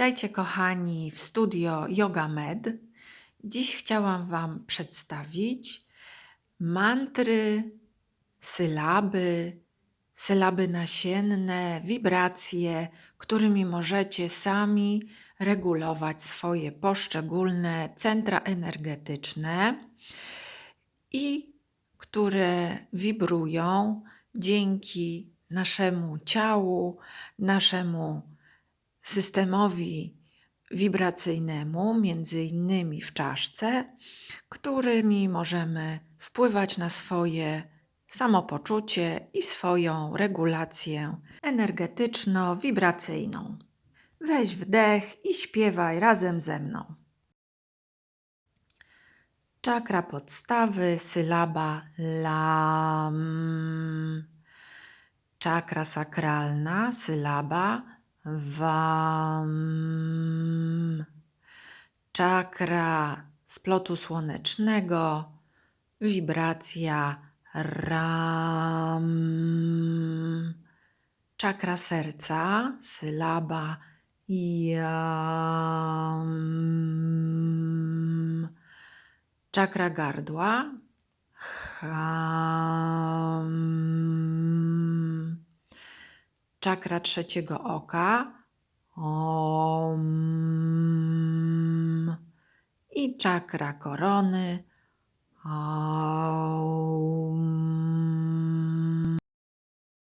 Witajcie kochani w studio Yoga Med. Dziś chciałam Wam przedstawić mantry, sylaby, sylaby nasienne, wibracje, którymi możecie sami regulować swoje poszczególne centra energetyczne i które wibrują dzięki naszemu ciału, naszemu systemowi wibracyjnemu, między innymi w czaszce, którymi możemy wpływać na swoje samopoczucie i swoją regulację energetyczno-wibracyjną. Weź wdech i śpiewaj razem ze mną. Czakra podstawy, sylaba lam. Czakra sakralna, sylaba wam. Czakra splotu słonecznego, wibracja ram. Czakra serca, sylaba jam. Czakra gardła, ham. Czakra trzeciego oka, om. I czakra korony, om.